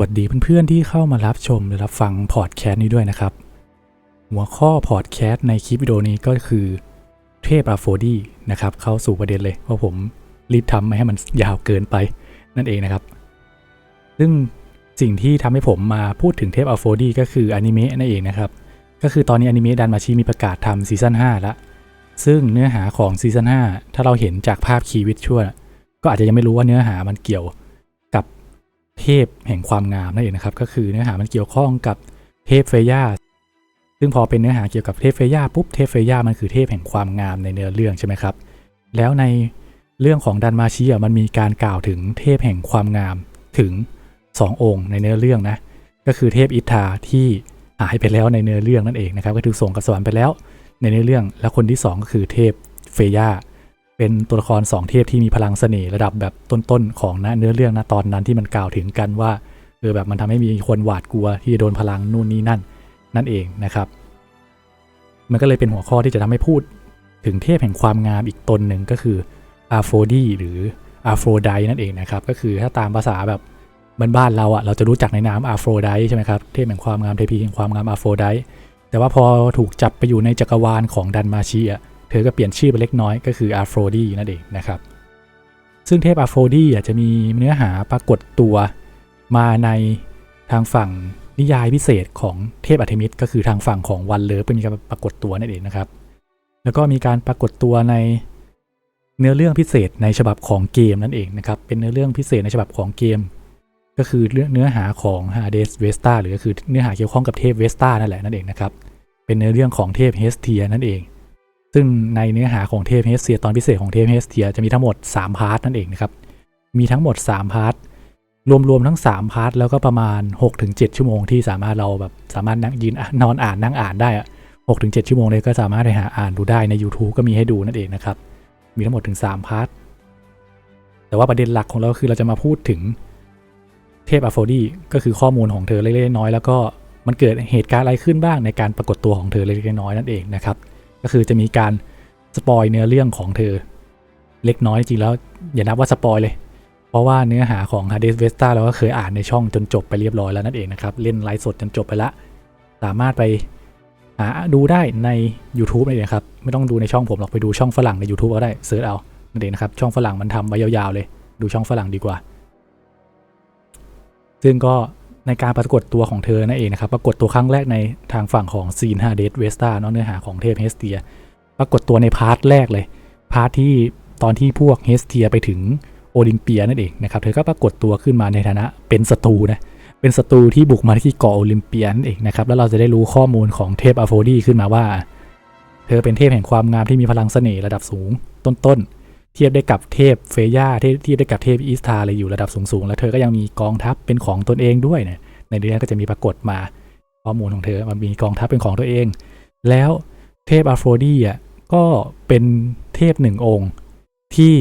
วัสดีเพื่อนๆที่เข้ามารับชมและรับฟังพอดแคสต์นี้ด้วยนะครับ หัวข้อพอดแคสต์ในคลิปวิดีโอนี้ก็คือเทพอาโฟดีนะครับเข้าสู่ประเด็นเลยเพราะผมรีบทำไม่ให้มันยาวเกินไปนั่นเองนะครับ ซึ่งสิ่งที่ทำให้ผมมาพูดถึงเทพอาโฟดีก็คืออนิเมะนั่นเองนะครับ ก็คือตอนนี้อนิเมะดันมาชิมีประกาศทำซีซั่น5แล้วซึ่งเนื้อหาของซีซั่น5ถ้าเราเห็นจากภาพคีวิชชั่ว ก็อาจจะยังไม่รู้ว่าเนื้อหามันเกี่ยว เทพแห่งความงามนั่นเองนะครับ ก็คือเนื้อหามันเกี่ยวข้องกับเทพเฟย่าซึ่งพอเป็นเนื้อหาเกี่ยวกับเทพเฟย่าปุ๊บเทพเฟย่ามันคือเทพแห่งความงามในเนื้อเรื่องใช่ไหมครับ แล้วในเรื่องของดันมาชิอะมันมีการกล่าวถึงเทพแห่งความงามถึง 2 องค์ในเนื้อเรื่องนะ ก็คือเทพอิทธาที่หายไปแล้วในเนื้อเรื่องนั่นเองนะครับ ก็ถูกส่งกระสวรรค์ไปแล้ว ในเนื้อเรื่อง แล้วคนที่ 2 ก็คือเทพเฟย่า เป็นตัวละคร2เทพที่มีพลังเสน่ห์ระดับแบบต้นๆของนะเนื้อเรื่องนะตอนนั้นที่มันกล่าวถึงกันว่าเออแบบมันทำให้มีคนหวาดกลัวที่จะโดนพลังนู่นนี่นั่นนั่นเองนะครับ มันก็เลยเป็นหัวข้อที่จะทำให้พูดถึงเทพแห่งความงามอีกตนหนึ่งก็คืออาโฟดีหรืออาโฟไดนั่นเองนะครับ ก็คือถ้าตามภาษาแบบบ้านๆเราอะเราจะรู้จักในนามอาโฟไดใช่ไหมครับเทพแห่งความงามเทพีแห่งความงามอาโฟไดแต่ว่าพอถูกจับไปอยู่ในจักรวาลของดันมาชีอะ เธอก็เปลี่ยนชื่อไปเล็กน้อยก็คืออาโฟดีนั่นเองนะครับ ซึ่งเทพอาโฟดีจะมีเนื้อหาปรากฏตัวมาในทางฝั่งนิยายพิเศษของเทพอัธมิตก็คือทางฝั่งของวันเลอเป็นการปรากฏตัวนั่นเองนะครับ แล้วก็มีการปรากฏตัวในเนื้อเรื่องพิเศษในฉบับของเกมนั่นเองนะครับ เป็นเนื้อเรื่องพิเศษในฉบับของเกม ก็คือเรื่องเนื้อหาของฮาเดสเวสตาหรือก็คือเนื้อหาเกี่ยวข้องกับเทพเวสตานั่นแหละนั่นเองนะครับ เป็นเนื้อเรื่องของเทพเฮสเทียนั่นเอง ซึ่งในเนื้อหาของเทพเฮสเทียตอนพิเศษของเทพเฮสเทียจะมีทั้งหมด 3 พาร์ทนั่นเองนะครับ มีทั้งหมด 3 พาร์ท รวมๆทั้ง 3 พาร์ท แล้วก็ประมาณ 6-7 ชั่วโมงที่สามารถเราแบบสามารถนั่งยืนนอนอ่านนั่งอ่านได้อะ6-7ชั่วโมงเลยก็สามารถไปหาอ่านดูได้ใน YouTube ก็มีให้ดูนั่นเองนะครับ มีทั้งหมดถึง 3 พาร์ท แต่ว่าประเด็นหลักของเราคือเราจะมาพูดถึงเทพอโฟดีก็คือข้อมูลของเธอเล็กๆน้อยๆแล้วก็มันเกิดเหตุการณ์อะไรขึ้นบ้างในการปรากฏตัวของเธอเล็กๆน้อยๆนั่นเองนะครับ ก็คือจะมีการสปอยเนื้อเรื่องของเธอ เล็กน้อยจริงแล้ว อย่านับว่าสปอยเลย เพราะว่าเนื้อหาของ Hades Vesta เราก็เคยอ่านในช่องจนจบไปเรียบร้อยแล้วนั่นเองนะครับ เล่นไลฟ์สดจนจบไปละ สามารถไปหาดูได้ใน YouTube นี่นะครับ ไม่ต้องดูในช่องผมหรอกไปดูช่องฝรั่งใน YouTube ก็ได้เสิร์ชเอานั่นเองนะครับ ช่องฝรั่งมันทำไว้ยาวๆเลย ดูช่องฝรั่งดีกว่า ซึ่งก็ ในการปรากฏตัวของเธอนั่นเองนะครับ ปรากฏตัวครั้งแรกในทางฝั่งของซีนฮาเดสเวสตาเนาะเนื้อหาของเทพเฮสเทีย ปรากฏตัวในพาร์ทแรกเลย พาร์ทที่ตอนที่พวกเฮสเทียไปถึงโอลิมเปียนั่นเองนะครับ เธอก็ปรากฏตัวขึ้นมาในฐานะเป็นศัตรูนะ เป็นศัตรูที่บุกมาที่เกาะโอลิมเปียนั่นเองนะครับ แล้วเราจะได้รู้ข้อมูลของเทพอโฟดีขึ้นมาว่า เธอเป็นเทพแห่งความงามที่มีพลังเสน่ห์ระดับสูงต้นๆ เทียบได้กับเทพเฟย่าเทียบได้กับเทพอีสตาเลยอยู่ระดับสูงๆ แล้วเธอก็ยังมีกองทัพเป็นของตนเองด้วยเนี่ยในเรื่องก็จะมีปรากฏมาข้อมูลของเธอมันมีกองทัพเป็นของตัวเอง แล้วเทพอาโฟดีอะก็เป็นเทพหนึ่งองค์ที่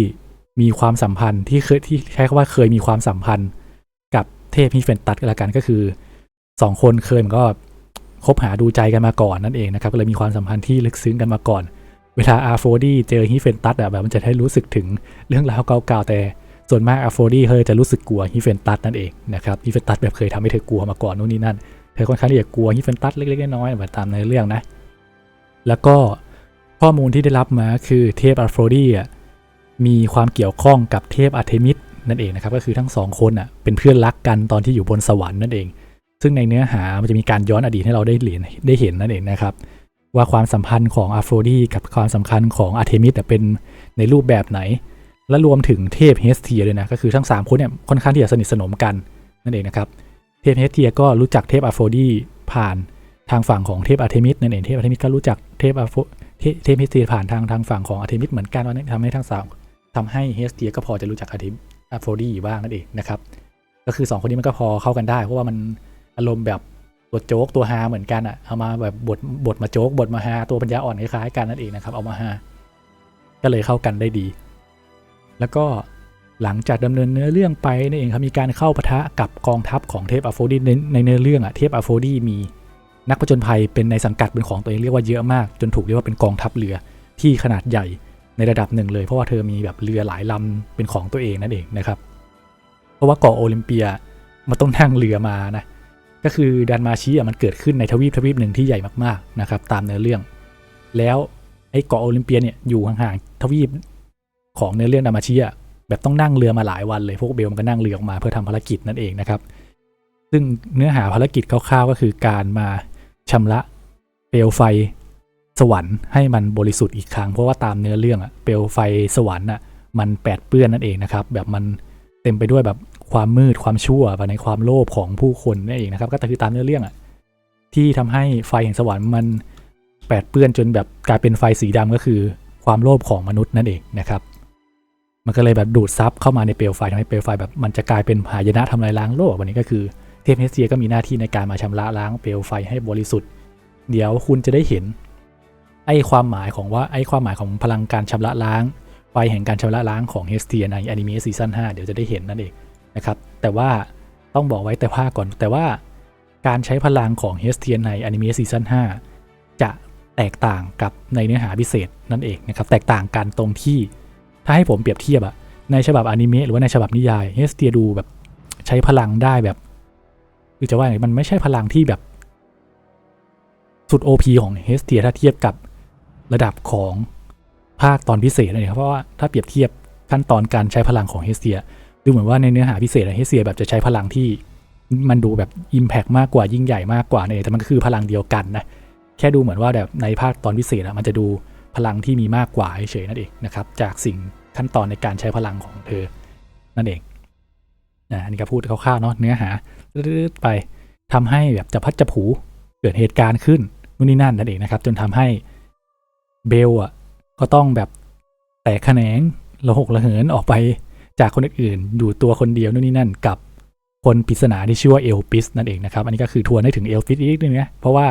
มีความสัมพันธ์ที่เคยที่ใช้คำว่าเคยมีความสัมพันธ์กับเทพฮิเฟนตัสกันละกันก็คือสองคนเคยมันก็คบหาดูใจกันมาก่อนนั่นเองนะครับก็เลยมีความสัมพันธ์ที่ลึกซึ้งกันมาก่อน เวลาอาร์โฟดีเจอฮิเฟนตัสอะแบบมันจะให้รู้สึกถึงเรื่องราวเก่าๆแต่ส่วนมากอาร์โฟดีเธอจะรู้สึกกลัวฮิเฟนตัสนั่นเองนะครับฮิเฟนตัสแบบเคยทำให้เธอกลัวมาก่อนนู่นนี่นั่น เธอค่อนข้างที่จะกลัวฮิเฟนตัสเล็กๆน้อยๆแบบตามในเรื่องนะ แล้วก็ข้อมูลที่ได้รับมาคือเทพอาร์โฟดีอะมีความเกี่ยวข้องกับเทพอาร์เทมิสนั่นเองนะครับก็คือทั้งสองคนอะเป็นเพื่อนรักกันตอนที่อยู่บนสวรรค์นั่นเอง ซึ่งในเนื้อหามันจะมีการย้อนอดีตให้เราได้เห็นได้เห็นนั่นเองนะครับ ว่าความสัมพันธ์ของอาโฟดีกับความสำคัญของอาร์เทมิสเป็นในรูปแบบไหน และรวมถึงเทพเฮสเทียเลยนะก็คือทั้ง 3 คนเนี่ยค่อนข้างที่จะสนิทสนมกันนั่นเองนะครับเทพเฮสเทียก็รู้จักเทพอาโฟดีผ่านทางฝั่งของเทพอาร์เทมิสนั่นเองเทพอาร์เทมิสก็รู้จักเทพอาโฟเทพเฮสเทียผ่านทางทางฝั่งของอาร์เทมิสเหมือนกันว่าทำให้ทั้งสามทำให้เฮสเทียก็พอจะรู้จักอาร์เทมิสอาโฟดีบ้างนั่นเองนะครับก็คือ 2 คนนี้มันก็พอเข้ากันได้ เพราะว่ามันอารมณ์แบบ ตัวโจ๊กตัวฮาเหมือนกันอะเอามาแบบบทบทมาโจ๊กบทมาฮาตัวปัญญาอ่อนคล้ายๆกันนั่นเองนะครับ เอามาฮาก็เลยเข้ากันได้ดี แล้วก็หลังจากดำเนินเนื้อเรื่องไปนี่เองครับมีการเข้าปะทะกับกองทัพของเทพอโฟดีในเนื้อเรื่องอะเทพอโฟดีมีนักผจญภัยเป็นในสังกัดเป็นของตัวเองเรียกว่าเยอะมาก จนถูกเรียกว่าเป็นกองทัพเรือที่ขนาดใหญ่ในระดับหนึ่งเลยเพราะว่าเธอมีแบบเรือหลายลำเป็นของตัวเองนั่นเองนะครับ เพราะว่าเกาะโอลิมเปียมันต้องนั่งเรือมานะ ก็คือดันมาชิอะมันเกิดขึ้นในทวีปทวีปหนึ่งที่ใหญ่มากๆนะครับ ตามเนื้อเรื่อง แล้วไอ้เกาะโอลิมเปียเนี่ยอยู่ห่างๆทวีปของเนื้อเรื่องดันมาชิอะแบบต้องนั่งเรือมาหลายวันเลยพวกเบลมันก็นั่งเรือออกมาเพื่อทำภารกิจนั่นเองนะครับ ซึ่งเนื้อหาภารกิจคร่าวๆ ก็คือการมาชำระเปลวไฟสวรรค์ให้มันบริสุทธิ์อีกครั้งเพราะว่าตามเนื้อเรื่องอะเปลวไฟสวรรค์อะมันแปดเปื้อนนั่นเองนะครับ แบบมันเต็มไปด้วยแบบ ความมืดความชั่วในความโลภของผู้คนนั่นเองนะครับ ก็คือตามเนื้อเรื่องอะที่ทำให้ไฟแห่งสวรรค์มันแปดเปื้อนจนแบบกลายเป็นไฟสีดำก็คือความโลภของมนุษย์นั่นเองนะครับ มันก็เลยแบบดูดซับเข้ามาในเปลวไฟทำให้เปลวไฟแบบมันจะกลายเป็นหายนะทำลายล้างโลกวันนี้ก็คือเทพเฮสเซียก็มีหน้าที่ในการมาชำระล้างเปลวไฟให้บริสุทธิ์ เดี๋ยวคุณจะได้เห็น ไอ้ความหมายของว่าไอ้ความหมายของพลังการชำระล้างไฟแห่งการชำระล้างของเฮสเทียในอนิเมะซีซั่น5เดี๋ยวจะได้เห็นนั่นเอง นะครับ แต่ว่าต้องบอกไว้แต่ภาก่อน แต่ว่าการใช้พลังของเฮสเทียในอนิเมะซีซั่น5จะแตกต่างกับในเนื้อหาพิเศษนั่นเองนะครับ แตกต่างกันตรงที่ถ้าให้ผมเปรียบเทียบอะในฉบับอนิเมะหรือว่าในฉบับนิยายเฮสเทียดูแบบใช้พลังได้แบบคือจะว่าไงมันไม่ใช่พลังที่แบบสุด OP ของเฮสเทียถ้าเทียบกับระดับของภาคตอนพิเศษนะครับเพราะว่าถ้าเปรียบเทียบขั้นตอนการใช้พลังของเฮสเทีย ดูเหมือนว่าในเนื้อหาพิเศษเฮสเทียแบบจะใช้พลังที่มันดูแบบ Impact มากกว่ายิ่งใหญ่มากกว่าเนี่ยแต่มันก็คือพลังเดียวกันนะแค่ดูเหมือนว่าแบบในภาคตอนพิเศษอะมันจะดูพลังที่มีมากกว่าเฉยนั่นเองนะครับจากสิ่งขั้นตอนในการใช้พลังของเธอนั่นเองนะอันนี้ก็พูดคร่าวๆเนาะเนื้อหาไปทำให้แบบจะพัดจะผูเกิดเหตุการณ์ขึ้นนู่นนี่นั่นนั่นเองนะครับ จนทำให้เบลอะก็ต้องแบบแตกแขนงระหกระเหินออกไป จากคนอื่นๆอยู่ตัวคนเดียวนู่นนี่นั่นกับคนปริศนาที่ชื่อว่าเอลปิสนั่นเองนะครับ อันนี้ก็คือทวนให้ถึงเอลปิสอีกนึงนะเพราะว่า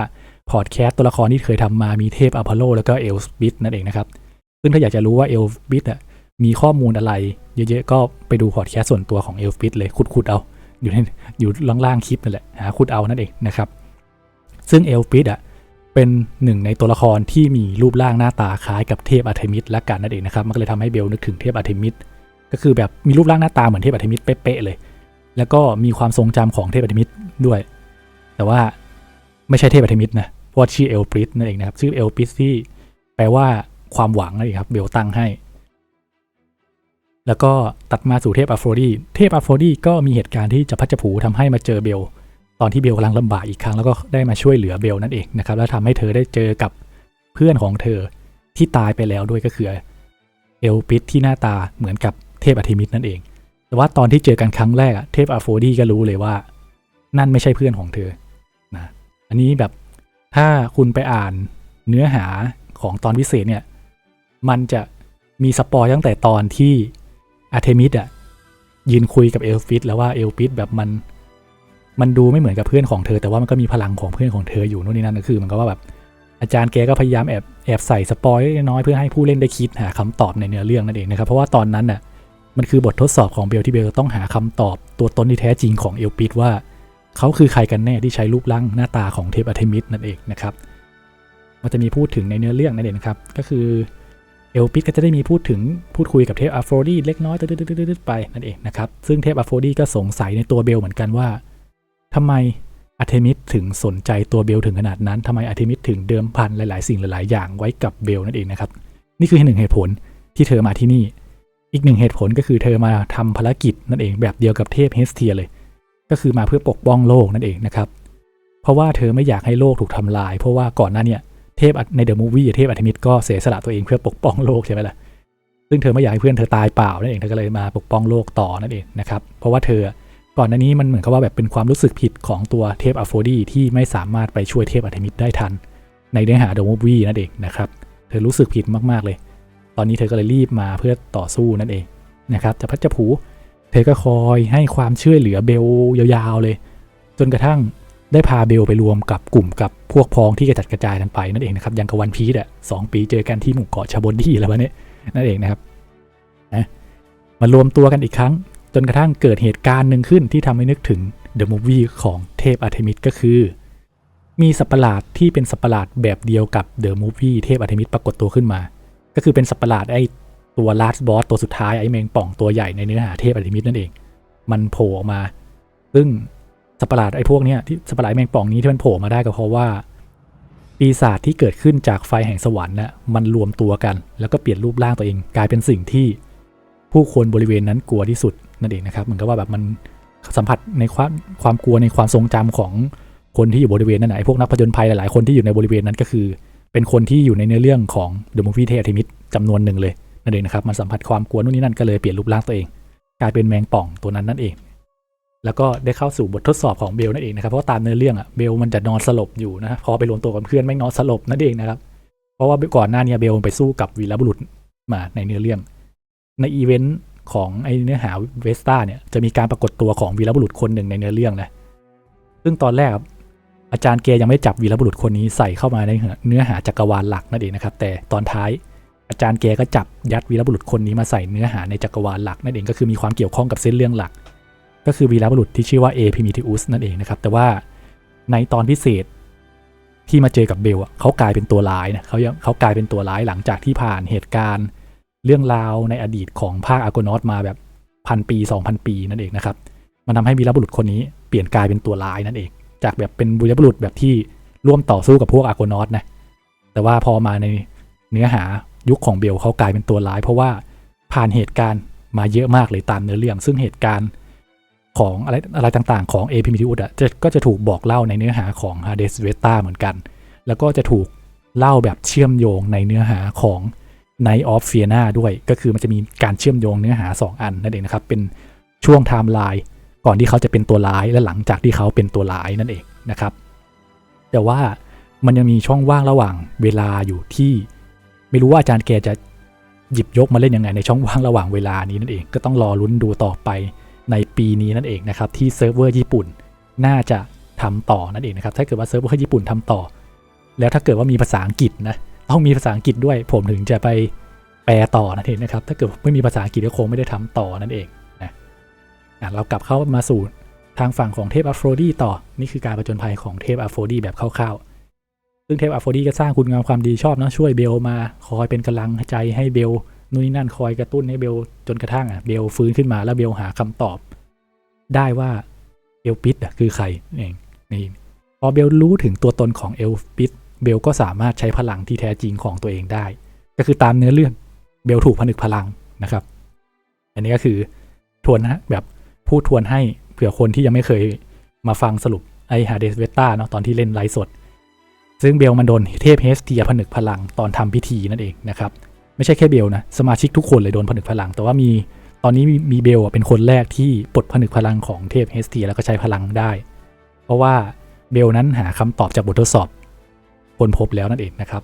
พอดแคสต์ตัวละครที่เคยทำมามีเทพอพอลโลแล้วก็เอลปิสนั่นเองนะครับ ซึ่งถ้าอยากจะรู้ว่าเอลปิสอะมีข้อมูลอะไร เยอะๆ ก็ไปดูพอดแคสต์ส่วนตัวของเอลปิสเลยขุดๆเอา อยู่ในอยู่ล่างๆคลิปนั่นแหละหาขุดเอานั่นเองนะครับ ซึ่งเอลปิสอะเป็นหนึ่งในตัวละครที่มีรูปร่างหน้าตาคล้ายกับเทพอาร์เทมิสและกันนั่นเองนะครับ มันก็เลยทำให้เบลนึกถึงเทพอาร์เทมิส ก็คือแบบมีรูปร่างหน้าตาเหมือนเทพอาร์เทมิสเป๊ะๆเลย แล้วก็มีความทรงจำของเทพอาร์เทมิสด้วย แต่ว่าไม่ใช่เทพอาร์เทมิสนะเพราะชื่อเอลปิสนั่นเองนะครับ ชื่อเอลปิสที่แปลว่าความหวังนั่นเองครับ เบลตั้งให้ แล้วก็ตัดมาสู่เทพอัฟโรดีเทพอัฟโรดีก็มีเหตุการณ์ที่จะพัดจะผูทำให้มาเจอเบล ตอนที่เบลกำลังลำบากอีกครั้งแล้วก็ได้มาช่วยเหลือเบลนั่นเองนะครับ แล้วทำให้เธอได้เจอกับเพื่อนของเธอที่ตายไปแล้วด้วยก็คือเอลปิสที่หน้าตาเหมือนกับ เทพอาร์เทมิสนั่นเอง แต่ว่าตอนที่เจอกันครั้งแรกเทพอาโฟดีก็รู้เลยว่า นั่นไม่ใช่เพื่อนของเธอนะอันนี้แบบถ้าคุณไปอ่านเนื้อหาของตอนพิเศษเนี่ย มันจะมีสปอยตั้งแต่ตอนที่อาเทมิสอะยืนคุยกับเอลฟิสแล้วว่าเอลปิสแบบมัน มันดูไม่เหมือนกับเพื่อนของเธอ แต่ว่ามันก็มีพลังของเพื่อนของเธออยู่นู่นนี่นั่นก็คือ มันก็ว่าแบบอาจารย์แกก็พยายามแอบแอบใส่สปอยน้อยเพื่อให้ผู้เล่นได้คิดหาคำตอบในเนื้อเรื่องนั่นเองนะครับ เพราะว่าตอนนั้นน่ะ มันคือบททดสอบของเบลที่เบลต้องหาคำตอบตัวตนที่แท้จริงของเอลปิดว่า เขาคือใครกันแน่ที่ใช้รูปร่างหน้าตาของเทพอารเทมิสนั่นเองนะครับ มันจะมีพูดถึงในเนื้อเรื่องนั่นเองครับ ก็คือเอลปิดก็จะได้มีพูดถึงพูดคุยกับเทพอัฟโรดีเล็กน้อยตืดๆไปนั่นเองนะครับ ซึ่งเทพอัฟโรดีก็สงสัยในตัวเบลเหมือนกันว่าทำไมอารเทมิสถึงสนใจตัวเบลถึงขนาดนั้นทำไมอารเทมิสถึงเดิมพันหลาย ๆ สิ่งหลาย ๆ อย่างไว้กับเบลนั่นเองนะครับ นี่คือหนึ่งเหตุผลที่เธอมาที่นี่ อีกหนึ่งเหตุผลก็คือเธอมาทำภารกิจนั่นเองแบบเดียวกับเทพเฮสเทียเลย ก็คือมาเพื่อปกป้องโลกนั่นเองนะครับ เพราะว่าเธอไม่อยากให้โลกถูกทำลาย เพราะว่าก่อนหน้าเนี่ยเทพในเดอะมูฟวี่เทพอาร์เทมิสก็เสียสละตัวเองเพื่อปกป้องโลกใช่ไหมล่ะ ซึ่งเธอไม่อยากให้เพื่อนเธอตายเปล่านั่นเอง เธอก็เลยมาปกป้องโลกต่อนั่นเองนะครับ เพราะว่าเธอก่อนหน้านี้มันเหมือนกับว่าแบบเป็นความรู้สึกผิดของตัวเทพอโฟดีที่ไม่สามารถไปช่วยเทพอาร์เทมิสได้ทัน ในเนื้อหาเดอะมูฟวี่นั่นเองนะครับ เธอรู้สึกผิดมากๆเลย ตอนนี้เธอก็เลยรีบมาเพื่อต่อสู้นั่นเองนะครับจะพัดจะผู เธอก็คอยให้ความช่วยเหลือเบลยาวๆเลย จนกระทั่งได้พาเบลไปรวมกับกลุ่มกับพวกพ้องที่กระจัดกระจายกันไปนั่นเองนะครับยังกับวันพีดอะสองปีเจอกันที่หมู่เกาะชาบนดี้แล้ววะเนี่ยนั่นเองนะครับนะมารวมตัวกันอีกครั้ง จนกระทั่งเกิดเหตุการณ์หนึ่งขึ้นที่ทำให้นึกถึงเดอะมูฟวี่ของเทพอาร์เทมิสก็คือ มีสัตว์ประหลาดที่เป็นสัตว์ประหลาดแบบเดียวกับเดอะมูฟวี่เทพอาร์เทมิสปรากฏตัวขึ้นมา ก็คือเป็นสัตว์ประหลาดไอตัวลาสบอสตัวสุดท้ายไอแมงป่องตัวใหญ่ในเนื้อหาเทพอาร์เทมิสนั่นเอง มันโผล่ออกมา ซึ่งสัตว์ประหลาดไอ้พวกเนี้ยที่สัตว์ประหลาดแมงป่องนี้ที่มันโผล่มาได้ก็เพราะว่า ปีศาจที่เกิดขึ้นจากไฟแห่งสวรรค์น่ะมันรวมตัวกัน แล้วก็เปลี่ยนรูปร่างตัวเอง กลายเป็นสิ่งที่ผู้คนบริเวณนั้นกลัวที่สุดนั่นเองนะครับเหมือนกับว่าแบบมันสัมผัสในความความกลัวในความทรงจำของคนที่อยู่บริเวณนั้นไอพวกนักผจญภัยหลายๆคนที่อยู่ในบริเวณนั้นก็คือ เป็นคนที่อยู่ในเนื้อเรื่องของ The Movie เทพธิมิตจำนวนหนึ่งเลยนั่นเองนะครับมันสัมผัสความกลัวนู่นนี่นั่นก็เลยเปลี่ยนรูปร่างตัวเอง กลายเป็นแมงป่องตัวนั้นนั่นเอง แล้วก็ได้เข้าสู่บททดสอบของเบลนั่นเองนะครับเพราะว่าตามเนื้อเรื่องอะเบลมันจะนอนสลบอยู่นะพอไปรวมตัวกับเพื่อนไม่งนอนสลบนั่นเองนะครับเพราะว่าก่อนหน้านี้เบลไปสู้กับวีรบุรุษมาในเนื้อเรื่อง ในอีเวนต์ของไอเนื้อหาเวสตาเนี่ยจะมีการปรากฏตัวของวีรบุรุษคนหนึ่งในเนื้อเรื่องนะซึ่งตอนแรก อาจารย์เกยังไม่จับวีรบุรุษคนนี้ใส่เข้ามาในเนื้อหาจักรวาลหลักนั่นเองนะครับแต่ตอนท้ายอาจารย์เกก็จับยัดวีรบุรุษคนนี้มาใส่เนื้อหาในจักรวาลหลักนั่นเองก็คือมีความเกี่ยวข้องกับเส้นเรื่องหลัก ก็คือวีรบุรุษที่ชื่อว่าเอพิมิทิอุสนั่นเองนะครับแต่ว่าในตอนพิเศษที่มาเจอกับเบลเขากลายเป็นตัวร้ายนะเขาเขากลายเป็นตัวร้ายหลังจากที่ผ่านเหตุการณ์ เรื่องราวในอดีตของภาคอารโกนอตมาแบบพันปี 2,000 ปีนั่นเองนะครับมันทำให้วีรบุรุษคนนี้เปลี่ยนกลายเป็นตัวร้ายนั่นเอง จากแบบเป็นวีรบุรุษแบบที่ร่วมต่อสู้กับพวกอาร์โกนอตนะ แต่ว่าพอมาในเนื้อหายุคของเบลเขากลายเป็นตัวร้าย เพราะว่าผ่านเหตุการณ์มาเยอะมากเลยตามเนื้อเรื่อง ซึ่งเหตุการณ์ของอะไรอะไรต่างๆ ของเอพิมิทิอุดอะจะก็จะถูกบอกเล่าในเนื้อหาของฮาเดสเวตาเหมือนกัน แล้วก็จะถูกเล่าแบบเชื่อมโยงในเนื้อหาของ Night of f i e n a ด้วย ก็คือมันจะมีการเชื่อมโยงเนื้อหา 2 อันนั่นเองนะครับ เป็นช่วงไทม์ไลน์ ก่อนที่เขาจะเป็นตัวร้ายและหลังจากที่เขาเป็นตัวร้ายนั่นเองนะครับ แต่ว่ามันยังมีช่องว่างระหว่างเวลาอยู่ที่ ไม่รู้ว่าอาจารย์แกจะหยิบยกมาเล่นยังไงในช่องว่างระหว่างเวลานี้นั่นเองก็ต้องรอลุ้นดูต่อไปในปีนี้นั่นเองนะครับที่เซิร์ฟเวอร์ญี่ปุ่นน่าจะทำต่อนั่นเองนะครับถ้าเกิดว่าเซิร์ฟเวอร์ญี่ปุ่นทำต่อ แล้วถ้าเกิดว่ามีภาษาอังกฤษนะต้องมีภาษาอังกฤษด้วยผมถึงจะไปแปลต่อนั่นเองนะครับถ้าเกิดไม่มีภาษาอังกฤษก็คงไม่ได้ทำต่อนั่นเอง เรากลับเข้ามาสู่ทางฝั่งของเทพอัฟโรดีต่อ นี่คือการประจนภัยของเทพอัฟโรดีแบบคร่าวๆ ซึ่งเทพอัฟโรดีก็สร้างคุณงามความดีชอบนะช่วยเบลมาคอยเป็นกำลังใจให้เบลนู่นนี่นั่นคอยกระตุ้นให้เบลจนกระทั่งอะเบลฟื้นขึ้นมาแล้วเบลหาคำตอบ ได้ว่าเอลปิดอะคือใครเองนี่พอเบลรู้ถึงตัวตนของเอลปิดเบลก็สามารถใช้พลังที่แท้จริงของตัวเองได้ ก็คือตามเนื้อเรื่องเบลถูกผนึกพลังนะครับ อันนี้ก็คือทวนนะแบบ พูดทวนให้เผื่อคนที่ยังไม่เคยมาฟังสรุปไอฮาเดสเวต้าเนาะตอนที่เล่นไลฟ์สด ซึ่งเบลมันโดนเทพเฮสเทียผนึกพลังตอนทำพิธีนั่นเองนะครับ ไม่ใช่แค่เบลนะ สมาชิกทุกคนเลยโดนผนึกพลัง แต่ว่ามีตอนนี้มีเบลเป็นคนแรกที่ปลดผนึกพลังของเทพเฮสเทียแล้วก็ใช้พลังได้ เพราะว่าเบลนั้นหาคำตอบจากบททดสอบคนพบแล้วนั่นเองนะครับ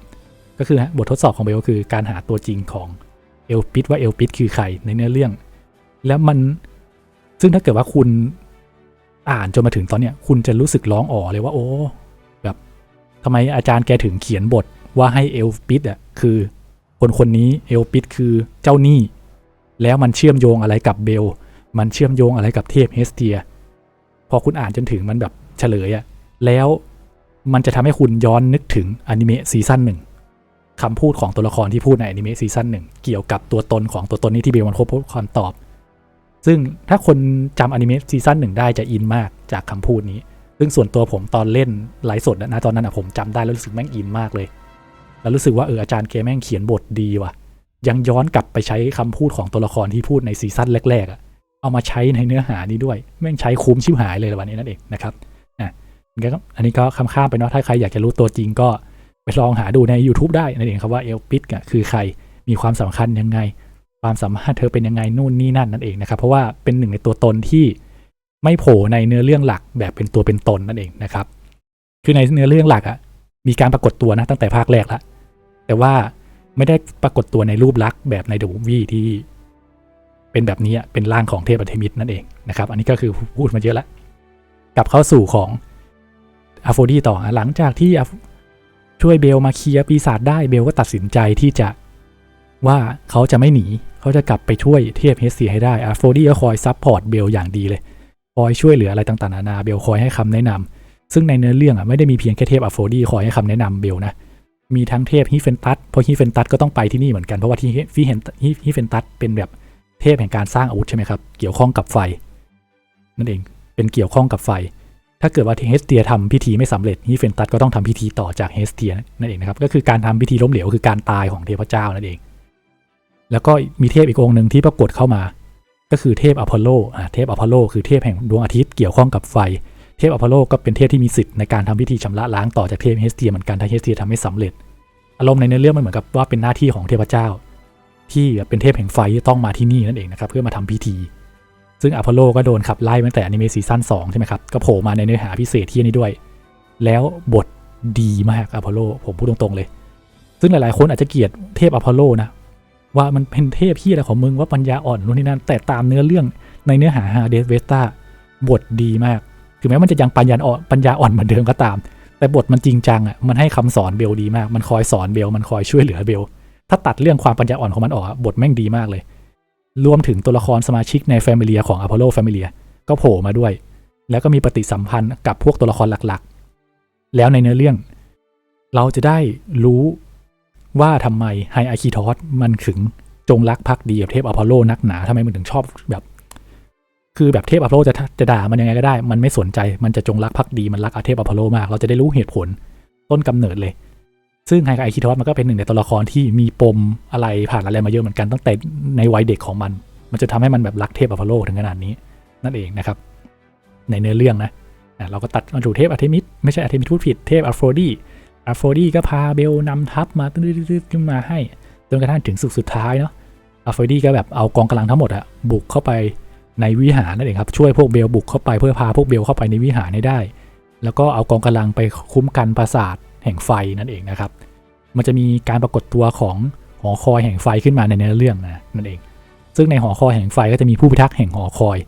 ก็คือบททดสอบของเบลก็คือการหาตัวจริงของเอลปิดว่าเอลปิดคือใครในเนื้อเรื่อง แล้วมัน ซึ่งถ้าเกิดว่าคุณอ่านจนมาถึงตอนเนี้ยคุณจะรู้สึกร้องอ๋อเลยว่าโอ้แบบทำไมอาจารย์แกถึงเขียนบทว่าให้เอลปิดอะคือคนคนนี้เอลปิดคือเจ้าหนี้ แล้วมันเชื่อมโยงอะไรกับเบล มันเชื่อมโยงอะไรกับเทพเฮสเทีย พอคุณอ่านจนถึงมันแบบเฉลยอะแล้วมันจะทำให้คุณย้อนนึกถึงอนิเมะซีซั่นหนึ่งคำพูดของตัวละครที่พูดในอนิเมะซีซั่นหนึ่งเกี่ยวกับตัวตนของตัวตนนี้ที่เบลมันคบความตอบ ซึ่งถ้าคนจำอนิเมะซีซั่นหนึ่งได้จะอินมากจากคำพูดนี้ ซึ่งส่วนตัวผมตอนเล่นไลฟ์สดนะตอนนั้นอะผมจำได้แล้วรู้สึกแม่งอินมากเลย แล้วรู้สึกว่าเอออาจารย์เกแม่งเขียนบทดีว่ะ ยังย้อนกลับไปใช้คำพูดของตัวละครที่พูดในซีซั่นแรกๆอะเอามาใช้ในเนื้อหานี้ด้วย แม่งใช้คุ้มชิบหายเลยวันนี้นั่นเองนะครับอะอันนี้ก็คำข้ามไปเนาะถ้าใครอยากจะรู้ตัวจริงก็ไปลองหาดูใน YouTube ได้นั่นเองครับว่าเอลปิดคือใครมีความสำคัญยังไง ความสามารถเธอเป็นยังไงนู่นนี่นั่นนั่นเองนะครับ เพราะว่าเป็นหนึ่งในตัวตนที่ไม่โผล่ในเนื้อเรื่องหลักแบบเป็นตัวเป็นตนนั่นเองนะครับ คือในเนื้อเรื่องหลักอะ่ะมีการปรากฏตัวนะตั้งแต่ภาคแรกแล้วแต่ว่าไม่ได้ปรากฏตัวในรูปลักษณ์แบบในเดอะมูฟวี่ที่เป็นแบบนี้เป็นร่างของเทพอเทมิตนั่นเองนะครับ อันนี้ก็คือพูดมาเยอะแล้วกลับเข้าสู่ของอาโฟดีต่อหลังจากที่ช่วยเบลมาเคลียร์ปีศาจได้เบลก็ตัดสินใจที่จะ ว่าเขาจะไม่หนี เขาจะกลับไปช่วยเทพเฮสเซียให้ได้อาโฟดี้ก็คอยซับพอร์ตเบลอย่างดีเลยคอยช่วยเหลืออะไรต่างๆนานาเบลคอยให้คำแนะนำซึ่งในเนื้อเรื่องอะไม่ได้มีเพียงแค่เทพอาโฟดี้คอยให้คำแนะนำเบลนะมีทั้งเทพฮิเฟนตัสเพราะฮิเฟนตัสก็ต้องไปที่นี่เหมือนกันเพราะว่าที่ฟิเห็นฮิเฟนตัสเป็นแบบเทพแห่งการสร้างอาวุธใช่ไหมครับเกี่ยวข้องกับไฟ นั่นเองเป็นเกี่ยวข้องกับไฟ ถ้าเกิดว่าเฮสเทียทำพิธีไม่สำเร็จฮีเฟนตัสก็ต้องทำพิธีต่อจากเฮสเทียนั่นเองนะครับก็คือการทำพิธีล้มเหลวคือการตายของเทพเจ้านั่นเอง แล้วก็มีเทพอีกองค์หนึ่งที่ปรากฏเข้ามา ก็คือเทพอพอลโลอ่าเทพอพอลโลคือเทพแห่งดวงอาทิตย์เกี่ยวข้องกับไฟ เทพอพอลโลก็เป็นเทพที่มีสิทธิ์ในการทำพิธีชำระล้างต่อจากเทพเฮสเทียเหมือนกันถ้าเฮสเทียทำไม่สำเร็จ อารมณ์ในเนื้อเรื่องมันเหมือนกับว่าเป็นหน้าที่ของเทพเจ้า ที่เป็นเทพแห่งไฟต้องมาที่นี่นั่นเองนะครับเพื่อมาทำพิธี ซึ่งอพอลโลก็โดนขับไล่ตั้งแต่อนิเมะซีซั่น2ใช่ไหมครับก็โผล่มาในเนื้อหาพิเศษที่นี่ด้วย แล้วบทดีมากอพอลโลผมพูดตรงๆเลย ซึ่งหลายๆคนอาจจะเกลียดเทพอพอลโลนะ ว่ามันเป็นเทพที่อะไรของมึงว่าปัญญาอ่อนนู่นนี่นั่นแต่ตามเนื้อเรื่องในเนื้อหาฮาเดสเวสตาบทดีมาก ถึงแม้มันจะยังปัญญาอ่อนปัญญาอ่อนเหมือนเดิมก็ตาม แต่บทมันจริงจังอะมันให้คำสอนเบลดีมาก มันคอยสอนเบลมันคอยช่วยเหลือเบลถ้าตัดเรื่องความปัญญาอ่อนของมันออกบทแม่งดีมากเลย รวมถึงตัวละครสมาชิกในแฟมิเลียของอพอลโลแฟมิเลียก็โผล่มาด้วย แล้วก็มีปฏิสัมพันธ์กับพวกตัวละครหลักๆ แล้วในเนื้อเรื่อง เราจะได้รู้ ว่าทำไมไฮอาคิทอสมันถึงจงรักภักดีกับเทพอพอลโลนักหนาทำไมมันถึงชอบแบบ คือแบบเทพอพอลโลจะจะด่ามันยังไงก็ได้ มันไม่สนใจมันจะจงรักภักดีมันรักอาเทพอพอลโลมาก เราจะได้รู้เหตุผลต้นกำเนิดเลย ซึ่งไฮกับไอคิทอสมันก็เป็นหนึ่งในตัวละครที่มีปมอะไรผ่านอะไรมาเยอะเหมือนกันตั้งแต่ในวัยเด็กของมัน มันจะทำให้มันแบบรักเทพอพอลโลถึงขนาดนี้ นั่นเองนะครับ ในเนื้อเรื่องนะเราก็ตัดมาถูเทพอาเทมิสไม่ใช่อาเทมิสพูดผิดเทพอัฟโฟดี อัฟโฟดีก็พาเบลนำทัพมาตื้อๆขึ้นมาให้จนกระทั่งถึงสุดสุดท้ายเนาะอัฟโฟดีก็แบบเอากองกำลังทั้งหมดอะบุกเข้าไปในวิหารนั่นเองครับช่วยพวกเบลบุกเข้าไปเพื่อพาพวกเบลเข้าไปในวิหารให้ได้ แล้วก็เอากองกำลังไปคุ้มกันปราสาทแห่งไฟนั่นเองนะครับ มันจะมีการปรากฏตัวของหอคอยแห่งไฟขึ้นมาในเนื้อเรื่องนะนั่นเอง ซึ่งในหอคอยแห่งไฟก็จะมีผู้พิทักษ์แห่งหอคอย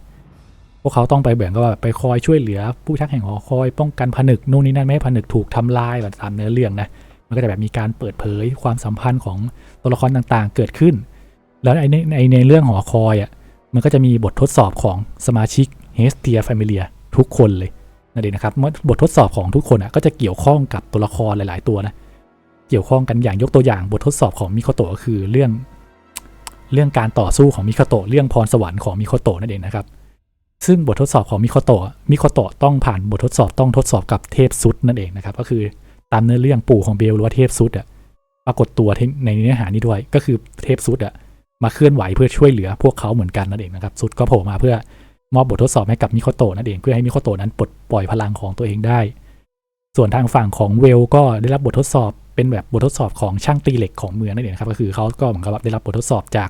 พวกเขาต้องไปแบ่งก็แบบไปคอยช่วยเหลือ ผู้พิทักแห่งหอคอยป้องกันผนึกนู่นนี่นั่นไม่ให้ผนึกถูกทำลายแบบตามเนื้อเรื่องนะมันก็จะแบบมีการเปิดเผยความสัมพันธ์ของตัวละครต่างๆ เกิดขึ้น แล้วในในในเรื่องหอคอยอะมันก็จะมีบททดสอบของสมาชิกเฮสเทียแฟมิเลียทุกคนเลยนั่นเองนะครับบททดสอบของทุกคนอะก็จะเกี่ยวข้องกับตัวละครหลาย ๆ ตัวนะเกี่ยวข้องกันอย่างยกตัวอย่างบททดสอบของมิโคโตะก็คือเรื่อง เรื่องการต่อสู้ของมิโคโตะเรื่องพรสวรรค์ของมิโคโตะนั่นเองนะครับ ซึ่งบททดสอบของมิโคโตะมิโคโตะต้องผ่านบททดสอบต้องทดสอบกับเทพซุดนั่นเองนะครับ ก็คือตามเนื้อเรื่องปู่ของเบลหรือว่าเทพซุดอะปรากฏตัวในเนื้อหานี้ด้วย ก็คือเทพซุดอะมาเคลื่อนไหวเพื่อช่วยเหลือพวกเขาเหมือนกันนั่นเองนะครับซุดก็โผล่มาเพื่อมอบบททดสอบให้กับมิโคโตะนั่นเองเพื่อให้มิโคโตะนั้นปลดปล่อยพลังของตัวเองได้ ส่วนทางฝั่งของเวลก็ได้รับบททดสอบเป็นแบบบททดสอบของช่างตีเหล็กของเมืองนั่นเองครับก็คือเขาก็เหมือนกับได้รับบททดสอบจาก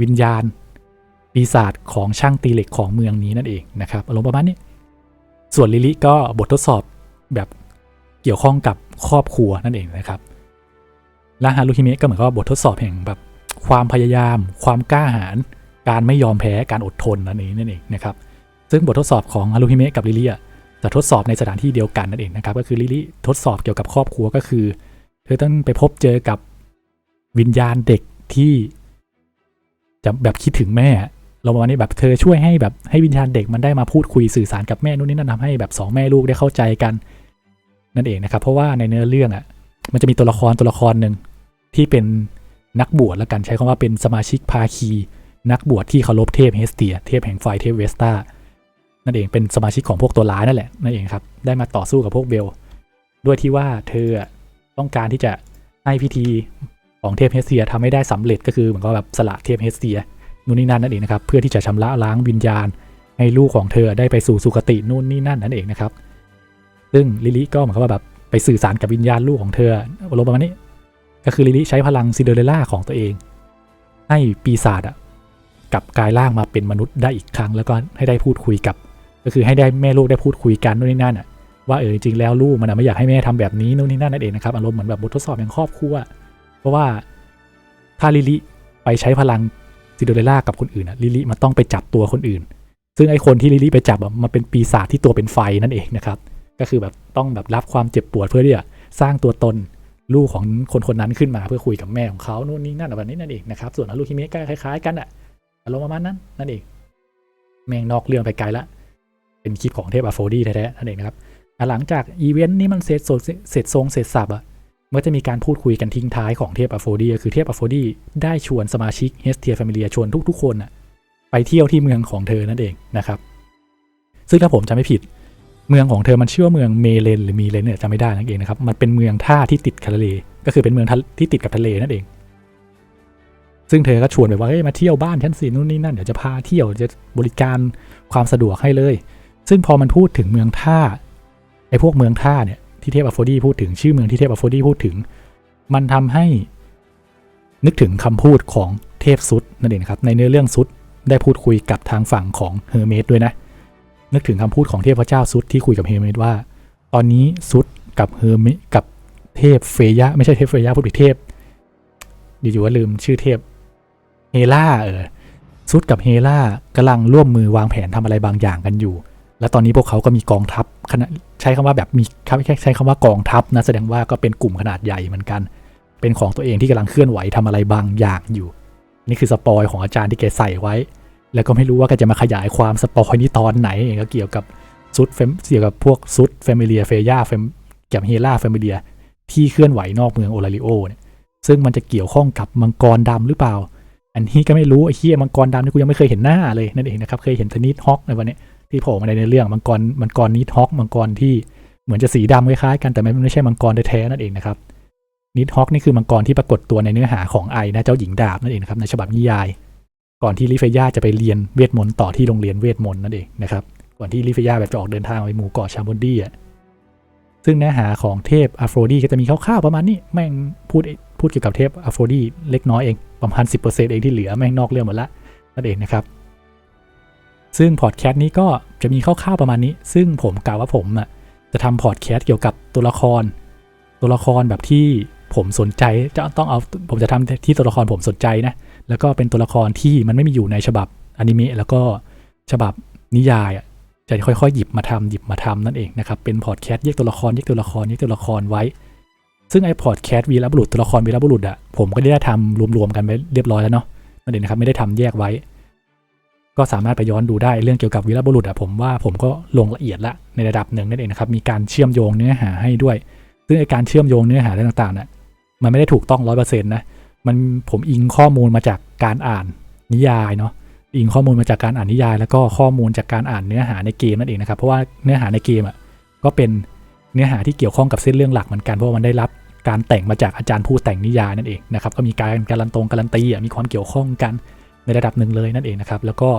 วิญญาณ ปีศาจของช่างตีเหล็กของเมืองนี้นั่นเองนะครับอารมณ์ประมาณนี้ ส่วนลิลิก็บททดสอบแบบเกี่ยวข้องกับครอบครัวนั่นเองนะครับและฮารุฮิเมะก็เหมือนกับบททดสอบแห่งแบบความพยายาม ความกล้าหาญการไม่ยอมแพ้การอดทนนั่นเองนั่นเองนะครับซึ่งบททดสอบของฮารุฮิเมะกับลิลิจะทดสอบในสถานที่เดียวกันนั่นเองนะครับก็คือลิลิทดสอบเกี่ยวกับครอบครัวก็คือ เธอต้องไปพบเจอกับวิญญาณเด็กที่จะแบบคิดถึงแม่ เราประมาณนี้แบบเธอช่วยให้แบบให้วิญญาณเด็กมันได้มาพูดคุยสื่อสารกับแม่นู่นนี่นั่นทำให้แบบสองแม่ลูกได้เข้าใจกัน นั่นเองนะครับ เพราะว่าในเนื้อเรื่องอะ มันจะมีตัวละครตัวละครหนึ่งที่เป็นนักบวชแล้วกันใช้คำว่าเป็นสมาชิกภาคี นักบวชที่เคารพเทพเฮสเตีย เทพแห่งไฟเทพเวสตานั่นเองเป็นสมาชิกของพวกตัวร้ายนั่นแหละนั่นเองครับได้มาต่อสู้กับพวกเบลด้วยที่ว่าเธอต้องการที่จะให้พิธีของเทพเฮสเตียทำให้ได้สำเร็จก็คือเหมือนกับแบบสละเทพเฮสเตีย นู่นนี่นั่นนั่นเองนะครับเพื่อที่จะชำระล้างวิญญาณ ให้ลูกของเธอได้ไปสู่สุคตินู่นนี่นั่นนั่นเองนะครับ ซึ่งลิลิก็เหมือนกับว่าแบบไปสื่อสารกับวิญญาณลูกของเธออารมณ์ประมาณนี้ ก็คือลิลิใช้พลังซิเดอเรล่าของตัวเอง ให้ปีศาจอะกลับกลายร่างมาเป็นมนุษย์ได้อีกครั้ง แล้วก็ให้ได้พูดคุยกับ ก็คือให้ได้แม่ลูกได้พูดคุยกันนู่นนี่นั่นอะว่าเออจริงแล้วลูกมันไม่อยากให้แม่ทำแบบนี้นู่นนี่นั่นนั่นเองนะครับอารมณ์เหมือนแบบบททดสอบอย่างครอบครัว เพราะว่าถ้าลิลิไปใช้พลัง ซินเดอเรลล่ากับคนอื่นอะลิลิมันต้องไปจับตัวคนอื่น ซึ่งไอคนที่ลิลิไปจับอะมันเป็นปีศาจที่ตัวเป็นไฟนั่นเองนะครับ ก็คือแบบต้องแบบรับความเจ็บปวดเพื่อที่จะสร้างตัวตนลูกของคนคนนั้นขึ้นมาเพื่อคุยกับแม่ของเขานู่นนี่นั่นแบบนี้นั่นเองนะครับ ส่วนอารุคิเมะก็คล้าย ๆ กันอะอารมณ์ประมาณนั้นนั่นเอง แมงนอกเรื่องไปไกลละ เป็นคลิปของเทพอโฟดีแท้ๆนั่นเองนะครับหลังจากอีเวนต์นี้มันเสร็จเสร็จทรงเสร็จสับอะ มื่อจะมีการพูดคุยกันทิ้งท้ายของเทพอโฟดีคือเทพอโฟดีได้ชวนสมาชิกเฮสเทียแฟมิเลียชวนทุกๆ คนอะไปเที่ยวที่เมืองของเธอนั่นเองนะครับ ซึ่งถ้าผมจำไม่ผิด เมืองของเธอมันชื่อว่าเมืองเมเลนหรือมีเลนเนี่ยจำไม่ได้นั่นเองนะครับ มันเป็นเมืองท่าที่ติดทะเล ก็คือเป็นเมืองทะที่ติดกับทะเลนั่นเอง ซึ่งเธอก็ชวนไปว่าเฮ้ยมาเที่ยวบ้านฉันสินู่นนี่นั่นเดี๋ยวจะพาเที่ยวจะบริการความสะดวกให้เลย ซึ่งพอมันพูดถึงเมืองท่าไอ้พวกเมืองท่าเนี่ย ที่เทพอโฟดีพูดถึงชื่อเมืองที่เทพอโฟดีพูดถึง มันทำให้นึกถึงคำพูดของเทพซุดนั่นเองครับในเนื้อเรื่องซุดได้พูดคุยกับทางฝั่งของเฮอร์เมสด้วยนะ นึกถึงคำพูดของเทพเจ้าซุดที่คุยกับเฮอร์เมสว่า ตอนนี้ซุดกับเฮอร์เมสกับเทพเฟยะไม่ใช่เทพเฟยะพูดผิดเทพอยู่ๆว่าลืมชื่อเทพเฮล่าเออซุดกับเฮล่ากำลังร่วมมือวางแผนทำอะไรบางอย่างกันอยู่ แล้วตอนนี้พวกเขาก็มีกองทัพขนาดใช้คำว่าแบบมีแค่ใช้คำว่ากองทัพนะแสดงว่าก็เป็นกลุ่มขนาดใหญ่เหมือนกัน เป็นของตัวเองที่กำลังเคลื่อนไหวทำอะไรบางอย่างอยู่ นี่คือสปอยของอาจารย์ที่แกใส่ไว้ แล้วก็ไม่รู้ว่าแกจะมาขยายความสปอยนี้ตอนไหนเองก็เกี่ยวกับซุดเฟมเกี่ยวกับพวกซุดเฟมิเลียเฟย่าเฟมกับเฮล่าเฟมิเลียที่เคลื่อนไหวนอกเมืองโอลาริโอเนี่ยซึ่งมันจะเกี่ยวข้องกับมังกรดำหรือเปล่า อันนี้ก็ไม่รู้ไอ้เฮียมังกรดำนี่กูยังไม่เคยเห็นหน้าเลยนั่นเองนะครับเคยเห็นทนิดฮอกในวันนี้ ที่โผล่มาในเรื่องมังกรมังกรนิดฮอกมังกรที่เหมือนจะสีดำคล้ายๆกันแต่ไม่ใช่มังกรแท้ๆนั่นเองนะครับนิดฮอกนี่คือมังกรที่ปรากฏตัวในเนื้อหาของไอนะเจ้าหญิงดาบนั่นเองนะครับในฉบับนิยาย ก่อนที่ลิเฟย่าจะไปเรียนเวทมนต์ต่อที่โรงเรียนเวทมนต์นั่นเองนะครับก่อนที่ลิเฟย่าแบบจะออกเดินทางไปหมู่เกาะชาบอนดี้อะซึ่งเนื้อหาของเทพอะโฟรดีก็จะมีคร่าวๆประมาณนี้แม่งพูดพูดเกี่ยวกับเทพอะโฟรดีเล็กน้อยเองประมาณ10%เองที่เหลือแม่งนอกเรื่องหมดละนั่นเองนะครับ ซึ่งพอดแคสต์นี้ก็จะมีคร่าวๆประมาณนี้ ซึ่งผมกล่าวว่าผมอะจะทำพอดแคสต์เกี่ยวกับตัวละคร ตัวละครแบบที่ผมสนใจจะต้องเอาผมจะทำที่ตัวละครผมสนใจนะ แล้วก็เป็นตัวละครที่มันไม่มีอยู่ในฉบับอนิเมะแล้วก็ฉบับนิยายอะจะค่อยๆ หยิบมาทำหยิบมาทำนั่นเองนะครับ เป็นพอดแคสต์แยกตัวละครแยกตัวละครแยกตัวละครไว้ ซึ่งไอ้พอดแคสต์วีรบุรุษตัวละครวีรบุรุษอะผมก็ได้ทำรวมๆกันไปเรียบร้อยแล้วเนาะนั่นเองนะครับไม่ได้ทำแยกไว้ ก็สามารถไปย้อนดูได้เรื่องเกี่ยวกับวีรบุรุษอะผมว่าผมก็ลงละเอียดละในระดับหนึ่งนั่นเองนะครับมีการเชื่อมโยงเนื้อหาให้ด้วย ซึ่งไอการเชื่อมโยงเนื้อหาต่างๆน่ะมันไม่ได้ถูกต้องร้อยเปอร์เซ็นต์นะมันผมอิงข้อมูลมาจากการอ่านนิยายเนาะอิงข้อมูลมาจากการอ่านนิยาย แล้วก็ข้อมูลจากการอ่านเนื้อหาในเกมนั่นเองนะครับเพราะว่าเนื้อหาในเกมอะก็เป็นเนื้อหาที่เกี่ยวข้องกับเส้นเรื่องหลักเหมือนกันเพราะว่ามันได้รับการแต่งมาจากอาจารย์ผู้แต่งนิยายนั่นเองนะครับก็มีการการันตรงการันตีอะมีความเกี่ยวข้องกัน ในระดับหนึ่งเลยนั่นเองนะครับ แล้วก็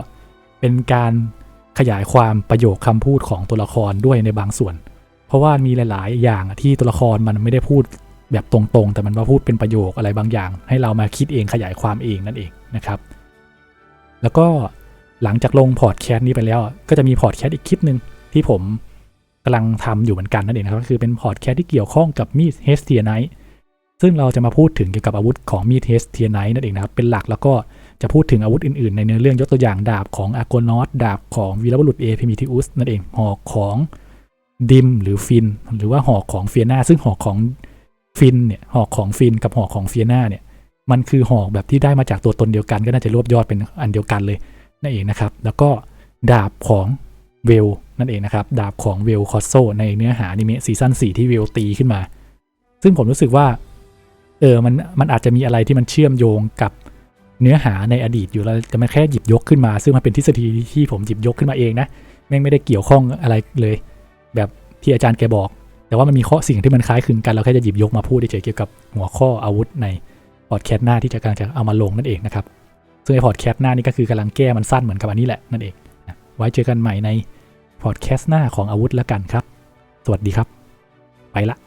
เป็นการขยายความประโยคคำพูดของตัวละครด้วยในบางส่วน เพราะว่ามีหลาย ๆ อย่างที่ตัวละครมันไม่ได้พูดแบบตรง ๆ แต่มันมาพูดเป็นประโยคอะไรบางอย่าง ให้เรามาคิดเองขยายความเองนั่นเองนะครับ แล้วก็หลังจากลงพอดแคสต์นี้ไปแล้ว ก็จะมีพอดแคสต์อีกคลิปหนึ่งที่ผมกำลังทำอยู่เหมือนกันนั่นเองนะครับก็คือเป็นพอดแคสต์ที่เกี่ยวข้องกับมีดเฮสเทียไนท์ซึ่งเราจะมาพูดถึงเกี่ยวกับอาวุธของมีดเฮสเทียไนท์นั่นเองนะครับเป็นหลักแล้วก็ จะพูดถึงอาวุธอื่นๆ ในเนื้อเรื่องยกตัวอย่างดาบของอาโกนอสดาบของวีรบุรุษเอพิมิทิอุสนั่นเองหอกของดิมหรือฟิน หรือว่าหอกของเฟียนาซึ่งหอกของฟินเนี่ยหอกของฟินกับหอกของเฟียนาเนี่ยมันคือหอกแบบที่ได้มาจากตัวตนเดียวกัน ก็น่าจะรวบยอดเป็นอันเดียวกันเลยนั่นเองนะครับ แล้วก็ดาบของเวลนั่นเองนะครับ ดาบของเวลคอสโซในเนื้อหาอนิเมะซีซั่น4ที่เวลตีขึ้นมา ซึ่งผมรู้สึกว่าเออมันมันอาจจะมีอะไรที่มันเชื่อมโยงกับ เนื้อหาในอดีตอยู่แล้วจะมาแค่หยิบยกขึ้นมา ซึ่งมันเป็นทฤษฎีที่ผมหยิบยกขึ้นมาเองนะแม่งไม่ได้เกี่ยวข้องอะไรเลย แบบที่อาจารย์แกบอก แต่ว่ามันมีข้อสิ่งที่มันคล้ายคลึงกันเราแค่จะหยิบยกมาพูดเฉยเกี่ยวกับหัวข้ออาวุธในพอดแคสต์หน้าที่จะกำลังจะเอามาลงนั่นเองนะครับซึ่งไอพอดแคสต์หน้านี่ก็คือกำลังแก้มันสั้นเหมือนกับอันนี้แหละนั่นเองไว้เจอกันใหม่ในพอดแคสต์หน้าของอาวุธแล้วกันครับ สวัสดีครับ ไปละ